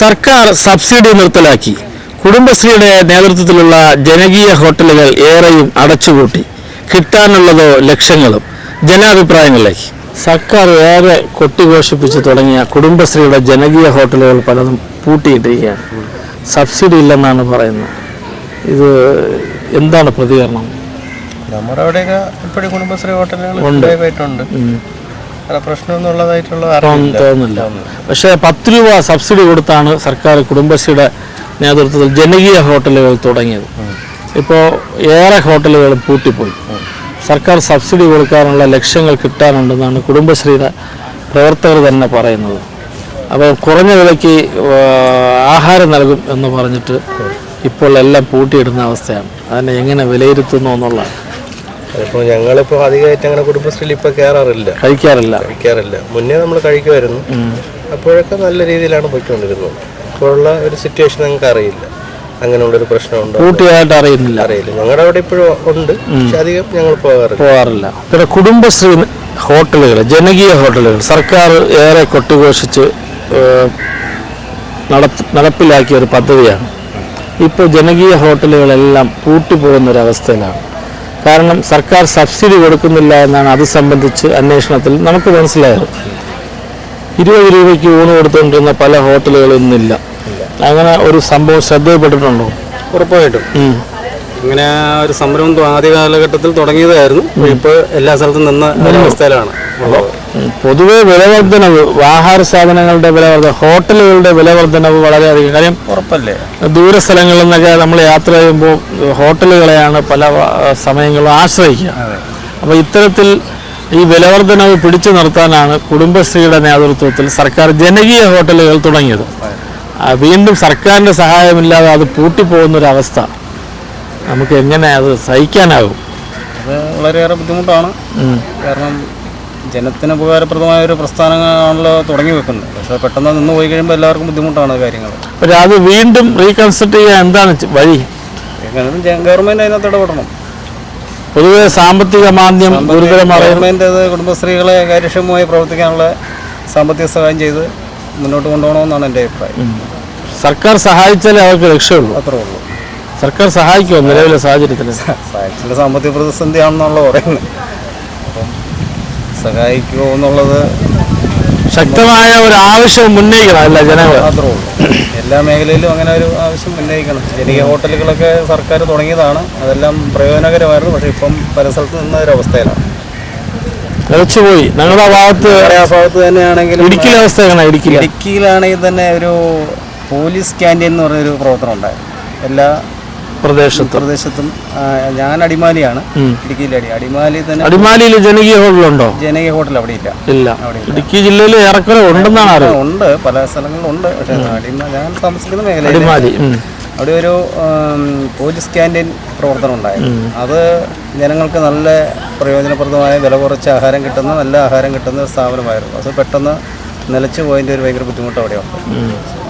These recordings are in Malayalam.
സർക്കാർ സബ്സിഡി നിർത്തലാക്കി. കുടുംബശ്രീയുടെ നേതൃത്വത്തിലുള്ള ജനകീയ ഹോട്ടലുകൾ ഏറെയും അടച്ചുപൂട്ടി. കിട്ടാനുള്ളതോ ലക്ഷ്യങ്ങളും ജനാഭിപ്രായങ്ങളിലേക്ക്. സർക്കാർ ഏറെ കൊട്ടിഘോഷിപ്പിച്ച് തുടങ്ങിയ കുടുംബശ്രീയുടെ ജനകീയ ഹോട്ടലുകൾ പലതും പൂട്ടിയിട്ടിരിക്കുകയാണ്. സബ്സിഡി ഇല്ലെന്നാണ് പറയുന്നത്. ഇത് എന്താണ് പ്രതികരണം? നമ്മുടെ അവിടെയൊക്കെ ഇപ്പോഴും കുടുംബശ്രീ ഹോട്ടലുകൾ ഉണ്ട്. തോന്നുന്നില്ല. പക്ഷേ പത്ത് രൂപ സബ്സിഡി കൊടുത്താണ് സർക്കാർ കുടുംബശ്രീയുടെ നേതൃത്വത്തിൽ ജനകീയ ഹോട്ടലുകൾ തുടങ്ങിയത്. ഇപ്പോൾ ഏറെ ഹോട്ടലുകൾ പൂട്ടിപ്പോയി. സർക്കാർ സബ്സിഡി കൊടുക്കാനുള്ള ലക്ഷ്യങ്ങൾ കിട്ടാനുണ്ടെന്നാണ് കുടുംബശ്രീയുടെ പ്രവർത്തകർ തന്നെ പറയുന്നത്. അപ്പോൾ കുറഞ്ഞ വിലയ്ക്ക് ആഹാരം നൽകും എന്ന് പറഞ്ഞിട്ട് ഇപ്പോൾ എല്ലാം പൂട്ടിയിടുന്ന അവസ്ഥയാണ്. അതിനെ എങ്ങനെ വിലയിരുത്തുന്നു എന്നുള്ളതാണ്. ഇപ്പോൾ ഞങ്ങളിപ്പോൾ അധികമായിട്ട് അങ്ങനെ കുടുംബശ്രീയിൽ ഇപ്പോൾ കയറാറില്ല കഴിക്കാറില്ല. കഴിക്കാറില്ല. മുന്നേ നമ്മൾ കഴിക്കുമായിരുന്നു. അപ്പോഴൊക്കെ നല്ല രീതിയിലാണ് പോയിക്കൊണ്ടിരുന്നത്. ഇപ്പോഴുള്ള ഒരു സിറ്റുവേഷൻ ഞങ്ങൾക്ക് അറിയില്ല. അങ്ങനെയുള്ളൊരു പ്രശ്നമുണ്ടോ? കൂട്ടിയായിട്ട് അറിയുന്നില്ല. അറിയില്ല. ഞങ്ങളുടെ അവിടെ ഇപ്പോഴും ഉണ്ട്. പക്ഷെ അധികം ഞങ്ങൾ പോകാറില്ല. പോകാറില്ല. പിന്നെ കുടുംബശ്രീ ഹോട്ടലുകൾ ജനകീയ ഹോട്ടലുകൾ സർക്കാർ ഏറെ കൊട്ടിഘോഷിച്ച് നടപ്പിലാക്കിയ ഒരു പദ്ധതിയാണ്. ഇപ്പോൾ ജനകീയ ഹോട്ടലുകളെല്ലാം പൂട്ടിപ്പോകുന്ന ഒരു അവസ്ഥയിലാണ്. കാരണം സർക്കാർ സബ്സിഡി കൊടുക്കുന്നില്ല എന്നാണ് അത് സംബന്ധിച്ച് അന്വേഷണത്തിൽ നമുക്ക് മനസ്സിലായത്. ഇരുപത് രൂപയ്ക്ക് ഊണ് കൊടുത്തുകൊണ്ടിരുന്ന പല ഹോട്ടലുകളൊന്നുമില്ല അങ്ങനെ ഒരു സംഭവം ശ്രദ്ധയിൽപ്പെട്ടിട്ടുണ്ടോ? ഉറപ്പായിട്ടും. അങ്ങനെ ഒരു സംരംഭം ആദ്യ കാലഘട്ടത്തിൽ തുടങ്ങിയതായിരുന്നു. ഇപ്പോൾ എല്ലാ സ്ഥലത്തും നിന്ന അവസ്ഥയിലാണ് ഉള്ളത്. പൊതുവെ വിലവർദ്ധനവ് ആഹാര സാധനങ്ങളുടെ വിലവർദ്ധന ഹോട്ടലുകളുടെ വിലവർദ്ധനവ് വളരെയധികം. കാര്യം ഉറപ്പല്ലേ? ദൂര സ്ഥലങ്ങളിൽ നിന്നൊക്കെ നമ്മൾ യാത്ര ചെയ്യുമ്പോൾ ഹോട്ടലുകളെയാണ് പല സമയങ്ങളും ആശ്രയിക്കുക. അപ്പോൾ ഇത്തരത്തിൽ ഈ വിലവർദ്ധനവ് പിടിച്ചു നിർത്താനാണ് കുടുംബശ്രീയുടെ നേതൃത്വത്തിൽ സർക്കാർ ജനകീയ ഹോട്ടലുകൾ തുടങ്ങിയത്. വീണ്ടും സർക്കാരിന്റെ സഹായമില്ലാതെ അത് പൂട്ടിപ്പോകുന്നൊരവസ്ഥ നമുക്ക് എങ്ങനെ അത് സഹിക്കാനാകും? അത് വളരെയേറെ ബുദ്ധിമുട്ടാണ്. കാരണം ജനത്തിന് ഉപകാരപ്രദമായ ഒരു പ്രസ്ഥാനമാണല്ലോ തുടങ്ങി വെക്കുന്നത്. പക്ഷേ പെട്ടെന്ന് നിന്ന് പോയി കഴിയുമ്പോൾ എല്ലാവർക്കും ബുദ്ധിമുട്ടാണ് കാര്യങ്ങൾ പക്ഷേ അത് വീണ്ടും റീകൺസ്ട്രക്ട് ചെയ്യാൻ എന്താണ് വഴി? ഗവൺമെന്റ് അതിനകത്ത് ഇടപെടണം പൊതുവെ സാമ്പത്തിക മാന്ദ്യം ഗവൺമെന്റ് ഗവൺമെന്റ് കുടുംബശ്രീകളെ കാര്യക്ഷമമായി പ്രവർത്തിക്കാനുള്ള സാമ്പത്തിക സഹായം ചെയ്ത് മുന്നോട്ട് കൊണ്ടുപോകണമെന്നാണ് എന്റെ അഭിപ്രായം. സർക്കാർ സഹായിച്ചാലേ അവർക്ക് രക്ഷയുള്ളൂ. അത്രേ ഉള്ളൂ. സർക്കാർ സഹായിക്കുമോ നിലവിലെ സാഹചര്യത്തിൽ സാമ്പത്തിക പ്രതിസന്ധിയാണെന്നുള്ള പറയുന്നത്. സഹായിക്കുമോ എന്നുള്ളത് ശക്തമായ ഒരു ആവശ്യം ഉന്നയിക്കണം അല്ല ജനങ്ങൾ? മാത്രമേ ഉള്ളൂ. എല്ലാ മേഖലയിലും അങ്ങനെ ഒരു ആവശ്യം ഉന്നയിക്കണം. ജനിക ഹോട്ടലുകളൊക്കെ സർക്കാർ തുടങ്ങിയതാണ്. അതെല്ലാം പ്രയോജനകരമായിരുന്നു. പക്ഷേ ഇപ്പം പല സ്ഥലത്ത് നിന്ന ഒരു അവസ്ഥയിലാണ്. നിലച്ചുപോയി ഞങ്ങളുടെ ഭാഗത്ത് ഭാഗത്ത് തന്നെയാണെങ്കിലും ഇടുക്കിയിലെ അവസ്ഥ എങ്ങനെ ഇടുക്കിയിലെ. ഇടുക്കിയിലാണെങ്കിൽ തന്നെ ഒരു പോലീസ് ക്യാന്റീൻ എന്ന് പറഞ്ഞൊരു പ്രവർത്തനം ഉണ്ടായിരുന്നു. എല്ലാ പ്രദേശത്ത്. പ്രദേശത്തും ഞാൻ അടിമാലിയാണ്. ഇടുക്കിയിലെ അടി അടിമാലി തന്നെ അടിമാലിയിൽ ജനകീയ ഹോട്ടലുണ്ടോ? ജനകീയ ഹോട്ടൽ അവിടെ ഇല്ല. ഇല്ല ഇടുക്കി ജില്ലയിൽ ഏറെക്കുറെ ഉണ്ടെന്നാണ് ഉണ്ട് പല സ്ഥലങ്ങളിലുണ്ട് പക്ഷേ അടിമ ഞാൻ താമസിക്കുന്ന മേഖല അടിമാലി അവിടെ ഒരു പോലീസ് ക്യാന്റീൻ പ്രവർത്തനം ഉണ്ടായിരുന്നു. അത് ജനങ്ങൾക്ക് നല്ല പ്രയോജനപ്രദമായ വില കുറച്ച് ആഹാരം കിട്ടുന്ന നല്ല ആഹാരം കിട്ടുന്ന ഒരു സ്ഥാപനമായിരുന്നു. അത് പെട്ടെന്ന് നിലച്ചു പോയതിന്റെ ഒരു ഭയങ്കര ബുദ്ധിമുട്ട് അവിടെയുണ്ട്.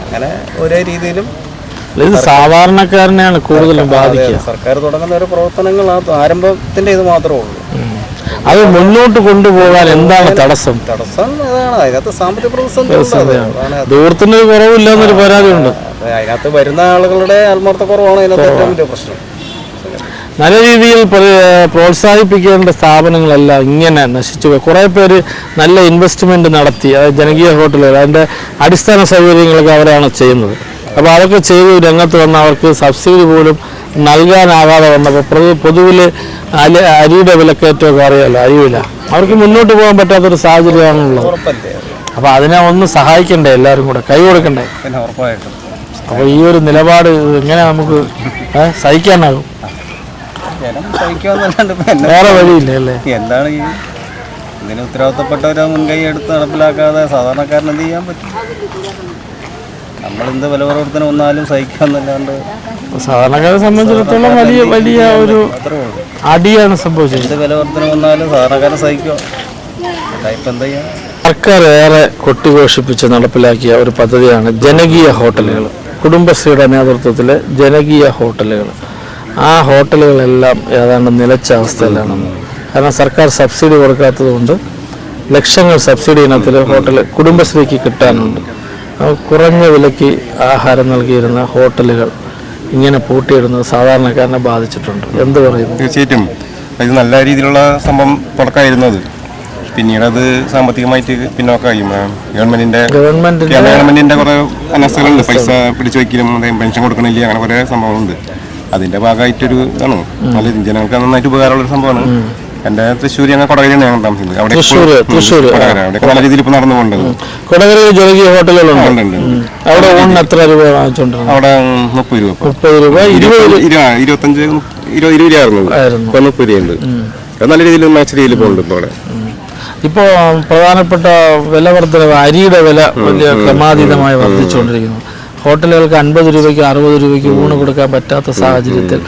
അങ്ങനെ ഒരേ രീതിയിലും ഇത് സാധാരണക്കാരനെയാണ് കൂടുതലും ബാധിക്കുക. സർക്കാർ തുടങ്ങുന്ന ഒരു പ്രവർത്തനങ്ങൾ ആരംഭത്തിന്റെ ഇത് മാത്രമേ ഉള്ളൂ. അത് മുന്നോട്ട് കൊണ്ടുപോകാൻ എന്താണ് തടസ്സം? തടസ്സം അതാണ്. അതിനകത്ത് സാമ്പത്തിക പ്രതിസന്ധി. ദൂരത്തിന് കുറവില്ല എന്നൊരു പരാതിയുണ്ട് അതെ, അതിനകത്ത് വരുന്ന ആളുകളുടെ ആത്മാർത്ഥക്കുറവാണ് അതിനകത്ത് ഏറ്റവും വലിയ പ്രശ്നം. നല്ല രീതിയിൽ പ്രോത്സാഹിപ്പിക്കേണ്ട സ്ഥാപനങ്ങളെല്ലാം ഇങ്ങനെ നശിച്ചു പോയി. കുറേ പേര് നല്ല ഇൻവെസ്റ്റ്മെന്റ് നടത്തി അതായത് ജനകീയ ഹോട്ടലുകൾ അതിന്റെ അടിസ്ഥാന സൗകര്യങ്ങളൊക്കെ അവരാണ് ചെയ്യുന്നത്. അപ്പോൾ അതൊക്കെ ചെയ്ത് രംഗത്ത് വന്ന അവർക്ക് സബ്സിഡി പോലും നൽകാനാകാതെ വന്നപ്പോൾ പൊതു പൊതുവിൽ അരി അരിയുടെ വിലക്കയറ്റമൊക്കെ അറിയാമല്ലോ അരിവില. അവർക്ക് മുന്നോട്ട് പോകാൻ പറ്റാത്തൊരു സാഹചര്യമാണുള്ളത്. അപ്പോൾ അതിനെ ഒന്ന് സഹായിക്കണ്ടേ എല്ലാവരും കൂടെ? കൈ കൊടുക്കണ്ടേ? അപ്പോൾ ഈ ഒരു നിലപാട് എങ്ങനെ നമുക്ക് സഹിക്കാനാകും? വേറെ വഴിയില്ല അല്ലേ? എന്താണ് ഇതിന് ഉത്തരവാദിത്തപ്പെട്ടവരെ മുൻകൈ എടുത്ത് നടപ്പിലാക്കാതെ സാധാരണക്കാരനെന്ത് ചെയ്യാൻ പറ്റും? നമ്മളെന്ത് വില പ്രവർത്തനം വന്നാലും സഹിക്കാന്നല്ലാണ്ട് സാധാരണക്കാരെ സംബന്ധിച്ചിടത്തോളം വലിയ വലിയ ഒരു അടിയാണ് സംഭവിച്ചത്. എന്ത് വില പ്രവർത്തനം വന്നാലും സാധാരണക്കാരെ സഹിക്കുക ഇപ്പം എന്താ ചെയ്യാ? സർക്കാർ ഏറെ കൊട്ടിഘോഷിപ്പിച്ച് നടപ്പിലാക്കിയ ഒരു പദ്ധതിയാണ് ജനകീയ ഹോട്ടലുകൾ. കുടുംബശ്രീയുടെ നേതൃത്വത്തിൽ ജനകീയ ഹോട്ടലുകൾ. ആ ഹോട്ടലുകളെല്ലാം ഏതാണ്ട് നിലച്ച അവസ്ഥയിലാണ്. കാരണം സർക്കാർ സബ്സിഡി കൊടുക്കാത്തത് കൊണ്ട് ലക്ഷങ്ങൾ സബ്സിഡി ഇനത്തിൽ ഹോട്ടൽ കുടുംബശ്രീക്ക് കിട്ടാനുണ്ട്. കുറഞ്ഞ വിലയ്ക്ക് ആഹാരം നൽകിയിരുന്ന ഹോട്ടലുകൾ ഇങ്ങനെ പൂട്ടിയിടുന്നത് സാധാരണക്കാരനെ ബാധിച്ചിട്ടുണ്ട്. എന്ത് പറയുന്നു? തീർച്ചയായിട്ടും. ഇത് നല്ല രീതിയിലുള്ള സംഭവം തുടക്കമായിരുന്നത്. പിന്നീട് അത് സാമ്പത്തികമായിട്ട് പിന്നോക്കമായി ആ, ഗവൺമെന്റിന്റെ ഗവൺമെന്റിന്റെ കുറെ അനസ്ഥകളുണ്ട്. പൈസ പിടിച്ചു വയ്ക്കലും പെൻഷൻ കൊടുക്കണില്ല അങ്ങനെ കുറെ സംഭവങ്ങളുണ്ട്. അതിന്റെ ഭാഗമായിട്ടൊരു ഇതാണ്. നല്ല ജനങ്ങൾക്ക് നന്നായിട്ട് ഉപകാരമുള്ള ഒരു സംഭവമാണ് എന്റെ തൃശ്ശൂർ ഞങ്ങൾ കൊടകരയാണ് ഞങ്ങൾ താമസിക്കുന്നത്. അവിടെ തൃശ്ശൂർ തൃശ്ശൂര്. അവിടെ നല്ല രീതിയിൽ ഇപ്പൊ കൊടകരയിൽ ജനകീയ ഹോട്ടലുകളുണ്ട്. അവിടെ ഊണിന് എത്ര രൂപ വാങ്ങിച്ചോണ്ടിരുന്നത് അവിടെ മുപ്പത് രൂപ. മുപ്പത് രൂപ ഇരുപത് ഇരുപത് ഇരു- ഇരുപത്തഞ്ച് ഇരുപത് ഇരുപത് ആയിരുന്നു. ഇപ്പൊ മുപ്പത് രൂപയുണ്ട്. നല്ല രീതിയിൽ മാച്ച് രീതിയിൽ പോകുന്നുണ്ട് ഇപ്പൊ അവിടെ. ഇപ്പോൾ പ്രധാനപ്പെട്ട വില വർധനവ് അരിയുടെ വില വലിയ ക്രമാതീതമായി വർദ്ധിച്ചുകൊണ്ടിരിക്കുന്നു. ഹോട്ടലുകൾക്ക് അൻപത് രൂപയ്ക്ക് അറുപത് രൂപയ്ക്ക് ഊണ് കൊടുക്കാൻ പറ്റാത്ത സാഹചര്യത്തിൽ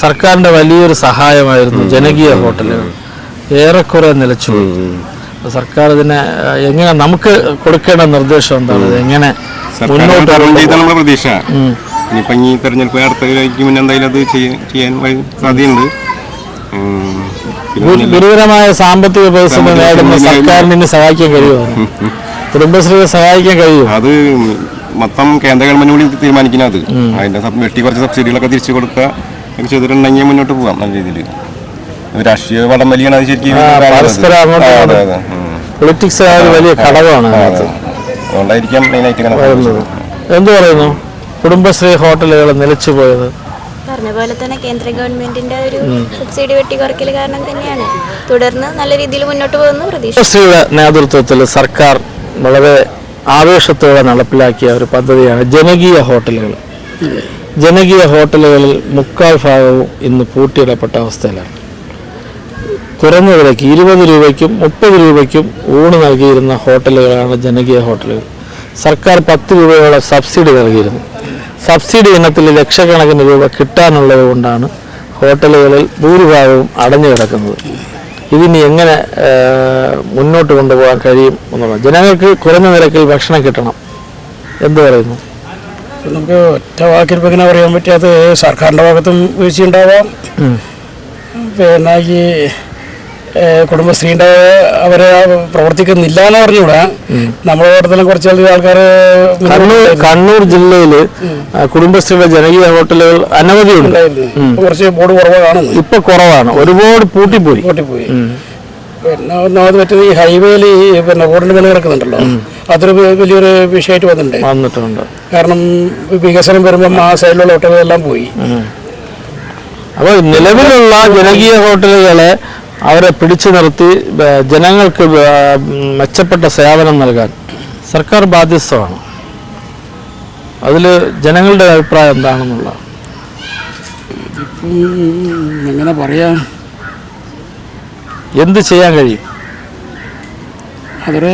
സർക്കാരിന്റെ വലിയൊരു സഹായമായിരുന്നു ജനകീയ ഹോട്ടലുകൾ ഏറെക്കുറെ നിലച്ചു അപ്പോൾ സർക്കാർ ഇതിനെ എങ്ങനെ നമുക്ക് കൊടുക്കേണ്ട നിർദ്ദേശം എന്താണ്? എങ്ങനെ പ്രതീക്ഷ. ഇനിയിപ്പം ഈ തെരഞ്ഞെടുപ്പ് അടുത്ത മുന്നേ എന്തായാലും അത് ചെയ്യാൻ സാധ്യതയുണ്ട്. ഗുരുതരമായ സാമ്പത്തിക പ്രതിസന്ധി നേടുന്ന സർക്കാരിന് സഹായിക്കാൻ കഴിയുമോ? കുടുംബശ്രീയെ സഹായിക്കാൻ കഴിയുമോ? അത് മൊത്തം കേന്ദ്ര ഗവൺമെന്റ് കൂടി തീരുമാനിക്കുന്നത്. അതിന്റെ വെട്ടി കുറച്ച് സബ്സിഡികളൊക്കെ തിരിച്ചു കൊടുക്കുക. ഒക്കെ ചെയ്തിട്ടുണ്ടെങ്കിൽ മുന്നോട്ട് പോകാം നല്ല രീതിയിൽ. രാഷ്ട്രീയ വടം വലിയാണ് അത് ശരിക്കും. പൊളിറ്റിക്സ് വലിയ ഘടകമാണ്. അതുകൊണ്ടായിരിക്കാം മെയിനായിട്ട് എന്ത് പറയുന്നു? കുടുംബശ്രീ ഹോട്ടലുകൾ നിലച്ചു പോയത്. പറഞ്ഞ പോലെ തന്നെ കേന്ദ്ര ഗവൺമെന്റിന്റെ ഒരു സബ്സിഡി വെട്ടിക്കുറയ്ക്കൽ കാരണം തന്നെയാണ്. തുടർന്ന് നല്ല രീതിയിൽ മുന്നോട്ട് പോകുന്നു കുടുംബശ്രീയുടെ നേതൃത്വത്തിൽ സർക്കാർ വളരെ ആവേശത്തോടെ നടപ്പിലാക്കിയ ഒരു പദ്ധതിയാണ് ജനകീയ ഹോട്ടലുകൾ. ജനകീയ ഹോട്ടലുകളിൽ മുക്കാൽ ഭാഗവും ഇന്ന് പൂട്ടിയിടപ്പെട്ട അവസ്ഥയിലാണ്. കുറഞ്ഞ വിലയ്ക്ക് ഇരുപത് രൂപയ്ക്കും മുപ്പത് രൂപയ്ക്കും ഊണ് നൽകിയിരുന്ന ഹോട്ടലുകളാണ് ജനകീയ ഹോട്ടലുകൾ. സർക്കാർ പത്ത് രൂപയോളം സബ്സിഡി നൽകിയിരുന്നു. സബ്സിഡി ഇനത്തിൽ ലക്ഷക്കണക്കിന് രൂപ കിട്ടാനുള്ളത് കൊണ്ടാണ് ഹോട്ടലുകളിൽ ഭൂരിഭാഗവും അടഞ്ഞു കിടക്കുന്നത്. ഇതിനി എങ്ങനെ മുന്നോട്ട് കൊണ്ടുപോകാൻ കഴിയും എന്നുള്ളത് ജനങ്ങൾക്ക് കുറഞ്ഞ നിരക്കിൽ ഭക്ഷണം കിട്ടണം. എന്ത് പറയുന്നു? നമുക്ക് ഒറ്റ വാക്കിൽ ഇങ്ങനെ പറയാൻ പറ്റാത്ത സർക്കാരിന്റെ ഭാഗത്തും വീഴ്ചയുണ്ടാവാം. പിന്നെ ഈ കുടുംബശ്രീന്റെ അവരെ പ്രവർത്തിക്കുന്നില്ല എന്ന് പറഞ്ഞുകൂടാ. നമ്മുടെ കൂട്ടത്തിലും കുറച്ച് ആൾക്കാർ കണ്ണൂർ ജില്ലയിൽ കുടുംബശ്രീയുടെ ജനകീയ ഹോട്ടലുകൾ അനവധിയുണ്ട് കുറച്ച് ബോർഡ് കുറവാണ്. ഇപ്പൊ കുറവാണ്. ഒരുപാട് പൂട്ടിപ്പോയി. കൂട്ടിപ്പോയി പിന്നെ ഒന്നാമത് മറ്റേ ഈ ഹൈവേയിൽ ഈ പിന്നെ റോഡിന് പണി കിടക്കുന്നുണ്ടല്ലോ അതൊരു വലിയൊരു വിഷയമായിട്ട് വന്നിട്ടുണ്ട്. വന്നിട്ടുണ്ട്. കാരണം വികസനം വരുമ്പം ആ സൈഡിലുള്ള ഹോട്ടലുകളെല്ലാം പോയി. അപ്പോൾ നിലവിലുള്ള ജനകീയ ഹോട്ടലുകളെ അവരെ പിടിച്ചു നിർത്തി ജനങ്ങൾക്ക് മെച്ചപ്പെട്ട സേവനം നൽകാൻ സർക്കാർ ബാധ്യസ്ഥമാണ്. അതിൽ ജനങ്ങളുടെ അഭിപ്രായം എന്താണെന്നുള്ള എങ്ങനെ പറയാ. എന്ത് ചെയ്യാൻ കഴിയും? അതൊരു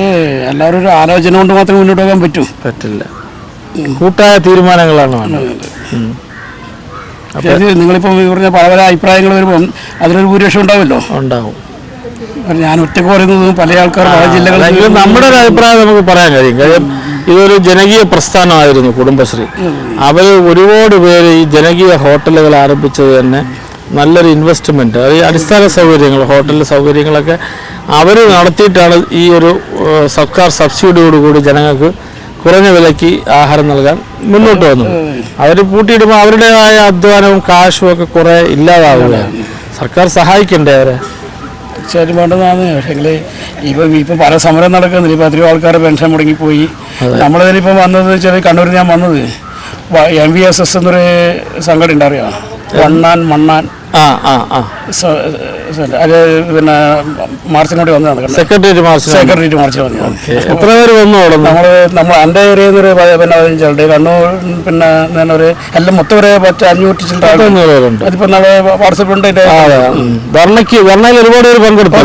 എല്ലാവരും ഒരു ആലോചന കൊണ്ട് മാത്രം മുന്നോട്ട് പോകാൻ പറ്റൂ. പറ്റില്ല. കൂട്ടായ തീരുമാനങ്ങളാണ് വേണ്ടത്. നിങ്ങളിപ്പോൾ പറഞ്ഞ പല പല അഭിപ്രായങ്ങൾ വരുമ്പം അതിലൊരു ഭൂരിപക്ഷം ഉണ്ടാവുമല്ലോ? ഉണ്ടാവും. ഞാൻ ഒറ്റയ്ക്ക് പറയുന്നത് പല ആൾക്കാർ പല ജില്ലകളിൽ നമ്മുടെ ഒരു അഭിപ്രായം നമുക്ക് പറയാൻ കഴിയും. കാര്യം ഇതൊരു ജനകീയ പ്രസ്ഥാനമായിരുന്നു കുടുംബശ്രീ. അവർ ഒരുപാട് പേര് ഈ ജനകീയ ഹോട്ടലുകൾ ആരംഭിച്ചത് തന്നെ നല്ലൊരു ഇൻവെസ്റ്റ്മെന്റ് അത് അടിസ്ഥാന സൗകര്യങ്ങൾ ഹോട്ടൽ സൗകര്യങ്ങളൊക്കെ അവർ നടത്തിയിട്ടാണ് ഈ ഒരു സർക്കാർ സബ്സിഡിയോടുകൂടി ജനങ്ങൾക്ക് കുറഞ്ഞ വിലയ്ക്ക് ആഹാരം നൽകാൻ മുന്നോട്ട് വന്നത്. അവർ പൂട്ടിയിടുമ്പോൾ അവരുടേതായ അധ്വാനവും കാശും ഒക്കെ കുറേ ഇല്ലാതാവുകയാണ്. സർക്കാർ സഹായിക്കണ്ടേ അവരെ? തീർച്ചയായിട്ടും വേണ്ടതാണ്. പക്ഷേങ്കിൽ ഇപ്പം ഇപ്പം പല സമരം നടക്കുന്നില്ല ഇപ്പം എത്രയോ ആൾക്കാർ പെൻഷൻ മുടങ്ങിപ്പോയി. നമ്മളിതിലിപ്പം വന്നത് വെച്ചാൽ കണ്ണൂരിൽ ഞാൻ വന്നത് എം വി എസ് എസ് എന്നൊരു സംഘടന ഉണ്ട് അറിയാം വണ്ണാൻ മണ്ണാൻ. അത് പിന്നെ മാർച്ചിനോട് വന്നതാണ്. സെക്രട്ടേറിയറ്റ് മാർച്ച് സെക്രട്ടേറിയറ്റ് മാർച്ച് വന്നതാണ് എത്ര പേര് വന്നു അവിടെ നമ്മൾ നമ്മൾ എന്റെ ഏരിയയിൽ നിന്ന് ഒരു പിന്നെ പതിനഞ്ചുണ്ട് കണ്ണൂർ പിന്നെ ഞാൻ ഒരു എല്ലാം മൊത്തം ഒരു പത്ത് അഞ്ഞൂറ്റി പേരുണ്ട്. അതിപ്പോൾ അതെ. ഉം. ധർണയ്ക്ക് ധർണയിൽ ഒരുപാട് പേര് പങ്കെടുത്തു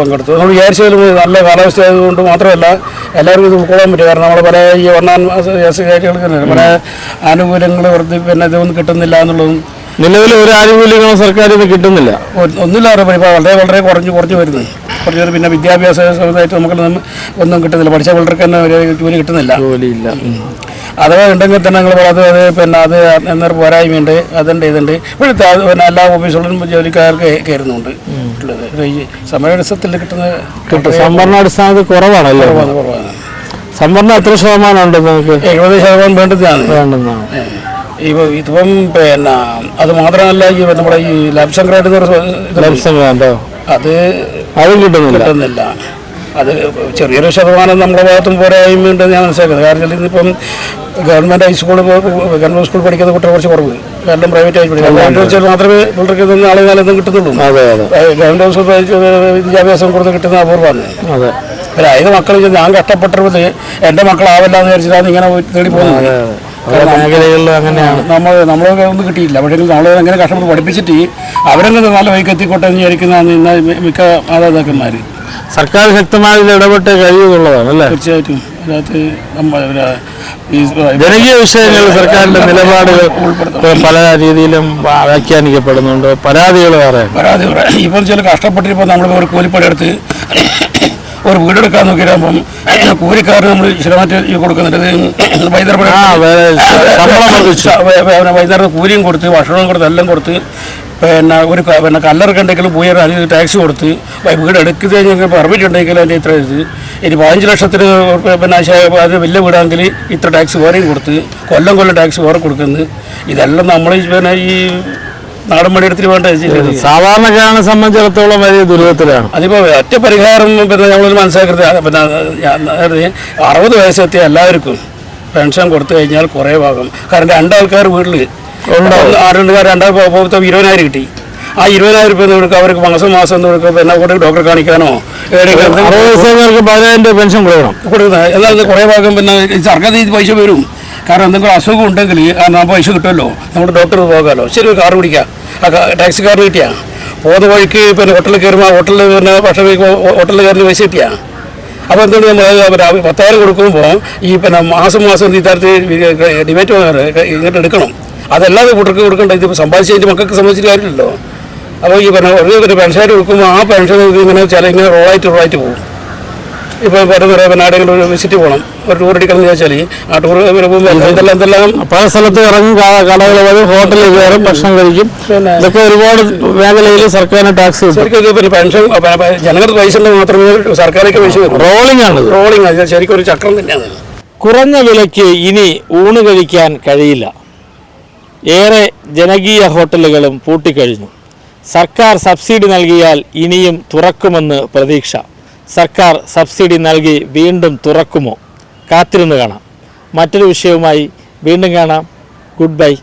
പങ്കെടുത്തു. നമ്മൾ വിചാരിച്ചാലും നല്ല കാലാവസ്ഥ ആയതുകൊണ്ട് മാത്രമല്ല എല്ലാവർക്കും ഇത് ഉൾക്കൊള്ളാൻ പറ്റും. കാരണം നമ്മൾ പല ഈ ഒന്നാം കാര്യങ്ങൾക്ക് പല ആനുകൂല്യങ്ങൾ വെറുതെ പിന്നെ ഇതൊന്നും കിട്ടുന്നില്ല എന്നുള്ളതും നിലവിൽ ഒരു ആനുകൂല്യങ്ങളും സർക്കാർ ഇത് കിട്ടുന്നില്ല. ഒന്നുമില്ല ഇപ്പോൾ പരിപാടി. വളരെ വളരെ കുറഞ്ഞ് കുറഞ്ഞു വരുന്നത് കുറച്ച് പേര് പിന്നെ വിദ്യാഭ്യാസ സംബന്ധമായിട്ട് നമുക്ക് ഒന്നും കിട്ടുന്നില്ല. പഠിച്ച പിള്ളേർക്ക് തന്നെ ഒരു ജോലി കിട്ടുന്നില്ല. ജോലിയില്ല. അഥവാ ഉണ്ടെങ്കിൽ തന്നെ നിങ്ങൾ അത് പിന്നെ അത് എന്നൊരു പോരായ്മയുണ്ട് അതുണ്ട് ഇതുണ്ട്. ഇപ്പോഴത്തെ പിന്നെ എല്ലാ ഓഫീസുകളിലും ജോലിക്കാർക്ക് കയറുന്നുണ്ട്. ഈ കിട്ടുന്ന കിട്ടും. സംവരണാടിസ്ഥാനത്തിൽ കുറവാണല്ലോ. കുറവാണ് കുറവാണ്. സംവരണം എത്ര ശതമാനം ഉണ്ട് നമുക്ക്? എഴുപത് ശതമാനം വേണ്ടതാണ്. വേണ്ടെന്നാണ് ഇപ്പൊ ഇതിപ്പം പിന്നെ അത് മാത്രമല്ല ഈ നമ്മുടെ ഈ ലബ് സംക്രാന്തി അത് അതും കിട്ടുന്നില്ല. അത് ചെറിയൊരു ശതമാനം നമ്മുടെ ഭാഗത്തും പോരായ്മയുണ്ടെന്ന് ഞാൻ മനസ്സിലാക്കുന്നത്. കാരണം ഇന്നിപ്പം ഗവൺമെന്റ് ഹൈസ്കൂൾ ഗവൺമെന്റ് സ്കൂൾ പഠിക്കുന്ന കുട്ടികൾ കുറച്ച് കുറവ്. കാരണം പ്രൈവറ്റ് ആയി പഠിക്കും. ഗവൺമെന്റ് വെച്ചാൽ മാത്രമേ പിള്ളേർക്ക് ഇതൊന്നും ആളെ കാലത്തും കിട്ടുന്നുള്ളൂ. ഗവൺമെന്റ് സ്കൂൾ വിദ്യാഭ്യാസം കൊടുത്ത് കിട്ടുന്ന അപൂർവമാണ്. അതെ. അല്ല മക്കൾ ഞാൻ കഷ്ടപ്പെട്ടത് എന്റെ മക്കളാവല്ലാന്ന് വിചാരിച്ചിട്ടാണ് ഇങ്ങനെ തേടി പോകുന്നത്. മേഖലകളിലും അങ്ങനെയാണ്. നമ്മൾ നമ്മളൊക്കെ ഒന്നും കിട്ടിയില്ല പക്ഷേ നമ്മൾ അങ്ങനെ കഷ്ടപ്പെട്ട് പഠിപ്പിച്ചിട്ട് അവരങ്ങനെ നല്ല വഴിക്ക് എത്തിക്കോട്ടെ എന്ന് വിചാരിക്കുന്നതാണ് ഇന്ന് മിക്ക മാതാപിതാക്കന്മാർ സർക്കാർ ശക്തമായി ഇടപെട്ട് കഴിയുന്നുള്ളതാണ് അല്ലേ? തീർച്ചയായിട്ടും. അതിനകത്ത് ജനകീയ വിഷയങ്ങളിൽ സർക്കാരിന്റെ നിലപാടുകൾ പല രീതിയിലും വ്യാ- വ്യാഖ്യാനിക്കപ്പെടുന്നുണ്ട്. പരാതികൾ പറയാം. ഇപ്പം ചില കഷ്ടപ്പെട്ടിപ്പോൾ നമ്മൾ ഒരു കൂലിപ്പണി എടുത്ത് ഒരു വീടെടുക്കാൻ നോക്കിയപ്പം കൂലിക്കാരന് നമ്മൾ ഈ കൊടുക്കുന്നുണ്ട്. വർദ്ധിച്ചു. വൈകുന്നേരം കൂലിയും കൊടുത്ത് ഭക്ഷണവും കൊടുത്ത് എല്ലാം കൊടുത്ത് പിന്നെ ഒരു പിന്നെ കല്ലറക്കുണ്ടെങ്കിലും പോയി അതിന് ടാക്സ് കൊടുത്ത് വീട് എടുക്കുന്നതിന് പെർമിറ്റ് ഉണ്ടെങ്കിൽ അതിന്റെ ഇത്ര ഇത്. ഇനി പതിനഞ്ച് ലക്ഷത്തിന് പിന്നെ അതിന് അത് വലിയ വീടാണെങ്കിൽ ഇത്ര ടാക്സ് വേറെയും കൊടുത്ത് കൊല്ലം കൊല്ലം ടാക്സ് വേറെ കൊടുക്കുന്നത് ഇതെല്ലാം നമ്മൾ പിന്നെ ഈ നാടൻ പണിയെടുത്തിന് വേണ്ട സാധാരണക്കാരനെ സംബന്ധിച്ചിടത്തോളം വലിയ ദുരിതത്തിലാണ്. അതിപ്പോ ഒറ്റ പരിഹാരം പിന്നെ നമ്മൾ മനസ്സിലാക്കരുത്. പിന്നെ അറുപത് വയസ്സെത്തിയ എല്ലാവർക്കും പെൻഷൻ കൊടുത്തു കഴിഞ്ഞാൽ കുറേ ഭാഗം. കാരണം രണ്ടാൾക്കാർ വീട്ടിൽ ആറുകാർ രണ്ടാൾ പോകുമ്പോൾ ഇരുപതിനായിരം കിട്ടി. ആ ഇരുപതിനായിരം രൂപ കൊടുക്കുക അവർക്ക് മാസം മാസം കൊടുക്കുക പിന്നെ കൂടെ ഡോക്ടറെ കാണിക്കാനോ? പതിനായിരം രൂപ പെൻഷൻ കൊടുക്കണം. കൊടുക്കുന്നത് എന്നാൽ കുറേ ഭാഗം പിന്നെ സർക്കാർ പൈസ വരും. കാരണം എന്തെങ്കിലും അസുഖം ഉണ്ടെങ്കിൽ ആ പൈസ കിട്ടുമല്ലോ. നമ്മുടെ ഡോക്ടർ പോകാമല്ലോ. ശരി കാർ പിടിക്കാം. ആ ടാക്സി കാർ കിട്ടിയാ? പോകുന്ന വഴിക്ക് പിന്നെ ഹോട്ടലിൽ കയറുമ്പോൾ ഹോട്ടലിൽ പിന്നെ ഭക്ഷണം ഹോട്ടലിൽ കയറുന്ന പൈസ കിട്ടിയാ? അപ്പോൾ എന്തുകൊണ്ട് നമ്മൾ പത്തായിരം കൊടുക്കുമ്പോൾ ഈ പിന്നെ മാസം മാസം ഈ തരത്തിൽ ഡിബേറ്റ് ഇങ്ങോട്ട് എടുക്കണം. അതല്ലാതെ കൂട്ടർക്ക് കൊടുക്കണ്ട. ഇത് സമ്പാദിച്ചതിന്റെ മക്കൾക്ക് സംബന്ധിച്ചിട്ട് കാര്യമില്ലല്ലോ. അപ്പോൾ ഈ പറഞ്ഞ ഒരു പെൻഷൻ കൊടുക്കുമ്പോൾ ആ പെൻഷൻ ഇങ്ങനെ ചില ഇങ്ങനെ റോളായിട്ട് റോളായിട്ട് പോകും. ഇപ്പോൾ പറയുന്ന വരെ ആരെങ്കിലും ഒരു വിസിറ്റ് പോകണം ഒരു ടൂർ അടിക്കണം എന്ന് ചോദിച്ചാൽ ആ ടൂർ പോകുമ്പോൾ എന്തെല്ലാം എന്തെല്ലാം? പല സ്ഥലത്ത് ഇറങ്ങും കടകൾ വരും ഹോട്ടലിൽ കയറും ഭക്ഷണം കഴിക്കും. ഇതൊക്കെ ഒരുപാട് മേഖലയിൽ സർക്കാരിന് ടാക്സ് പിന്നെ പെൻഷൻ ജനങ്ങൾക്ക് പൈസ മാത്രമേ സർക്കാരൊക്കെ പൈസ റോളിംഗ് ആണ് റോളിംഗ് ആണ്. ശരിക്കും ഒരു ചക്രം തന്നെയാണ് കുറഞ്ഞ വിലയ്ക്ക് ഇനി ഊണ് കഴിക്കാൻ കഴിയില്ല. ഏറെ ജനകീയ ഹോട്ടലുകളും പൂട്ടിക്കഴിഞ്ഞു. സർക്കാർ സബ്സിഡി നൽകിയാൽ ഇനിയും തുറക്കുമെന്ന് പ്രതീക്ഷ. സർക്കാർ സബ്സിഡി നൽകി വീണ്ടും തുറക്കുമോ? കാത്തിരുന്ന് കാണാം. മറ്റൊരു വിഷയവുമായി വീണ്ടും കാണാം. Good bye.